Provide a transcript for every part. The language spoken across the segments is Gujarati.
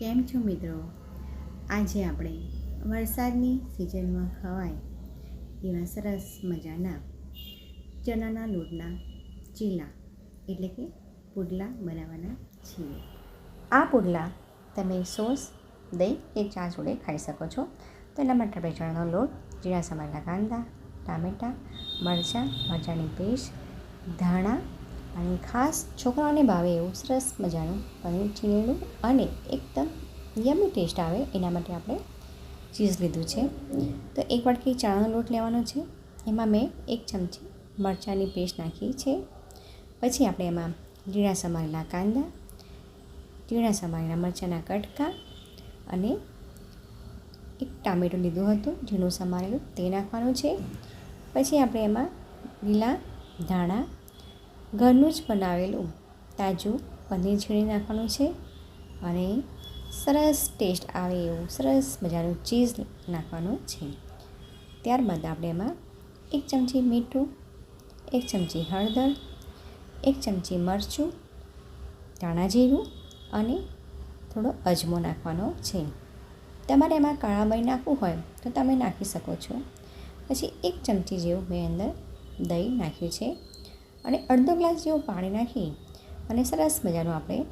કેમ છો મિત્રો? આજે આપણે વરસાદની સિઝનમાં ખવાય એવા સરસ મજાના ચણાના લોટના ચીલા એટલે કે પુડલા બનાવવાના છીએ. આ પુડલા તમે સોસ, દહીં કે ચા જોડે ખાઈ શકો છો. તો એના માટે આપણે ચણાનો લોટ, જીરા સમારેલા કાંદા, ટામેટાં, મરચાં, મરચાંની પેસ્ટ, ધાણા અને ખાસ છોકરાઓને ભાવે એવું સરસ મજાનું પનીર છીણેલું અને એકદમ યમી ટેસ્ટ આવે એના માટે આપણે ચીઝ લીધું છે. તો એક વાટકી ચણાનો લોટ લેવાનો છે. એમાં મેં એક ચમચી મરચાંની પેસ્ટ નાખી છે. પછી આપણે એમાં જીરા સમારેલા કાંદા જીરા સમારેલા મરચાંના કટકા અને એક ટામેટું લીધું હતું, ઝીણું સમારેલું તે નાખવાનું છે. પછી આપણે એમાં લીલા ધાણા ઘરનું જ બનાવેલું. તાજું પનીર છીણી નાખવાનું છે અને સરસ ટેસ્ટ આવે એવું સરસ મજાનું ચીઝ નાખવાનું છે. ત્યારબાદ આપણે એમાં એક ચમચી મીઠું, એક ચમચી હળદર, એક ચમચી મરચું, ધાણા જીરું અને થોડો અજમો નાખવાનો છે. તમારે એમાં કાળા મરી નાખવું હોય તો તમે નાખી શકો છો. પછી એક ચમચી જેવું મેં અંદર દહીં નાખ્યું છે. અને અડધો ગ્લાસ જેવું પાણી નાખી અને સરસ મજાનું આપણે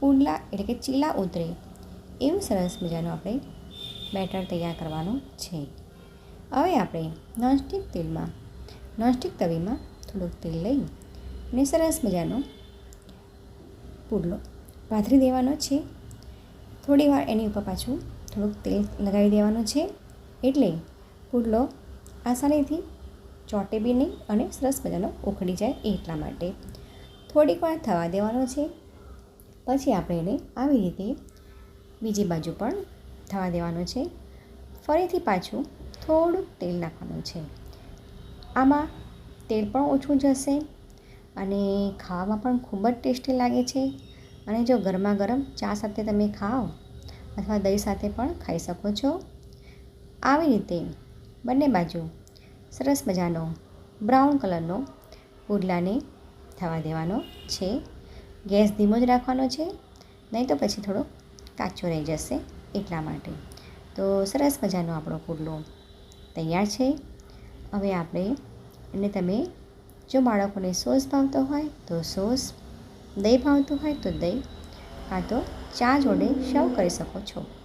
પુડલા એટલે કે ચીલા ઉતરે એવું સરસ મજાનું આપણે બેટર તૈયાર કરવાનું છે. હવે આપણે નોનસ્ટિક તેલમાં, નોનસ્ટિક તવીમાં થોડુંક તેલ લઈ અને સરસ મજાનો પુડલો પાથરી દેવાનો છે. થોડી વાર એની ઉપર પાછું થોડુંક તેલ લગાવી દેવાનું છે એટલે પુડલો આસાનીથી ચોટે બી નહીં અને સરસ મજાનો ઉખડી જાય એટલા માટે. થોડીક વાર થવા દેવાનો છે. પછી આપણે એને આવી રીતે બીજી બાજુ પણ થવા દેવાનો છે. ફરીથી પાછું થોડુંક તેલ નાખવાનું છે. આમાં તેલ પણ ઓછું જશે અને ખાવામાં પણ ખૂબ જ ટેસ્ટી લાગે છે. અને જો ગરમા ગરમ ચા સાથે તમે ખાઓ અથવા દહીં સાથે પણ ખાઈ શકો છો. આવી રીતે બંને બાજુ સરસ મજાનો બ્રાઉન કલરનો પુડલાને થવા દેવાનો છે. ગેસ ધીમો જ રાખવાનો છે, નહીં તો પછી થોડો કાચો રહી જશે એટલા માટે. તો સરસ મજાનો આપણો પુડલો તૈયાર છે. હવે આપણે એને તમે જો બાળકોને સોસ ભાવતો હોય તો સોસ, દહીં ભાવતું હોય તો દહીં, કાં તો ચા જોડે સર્વ કરી શકો છો.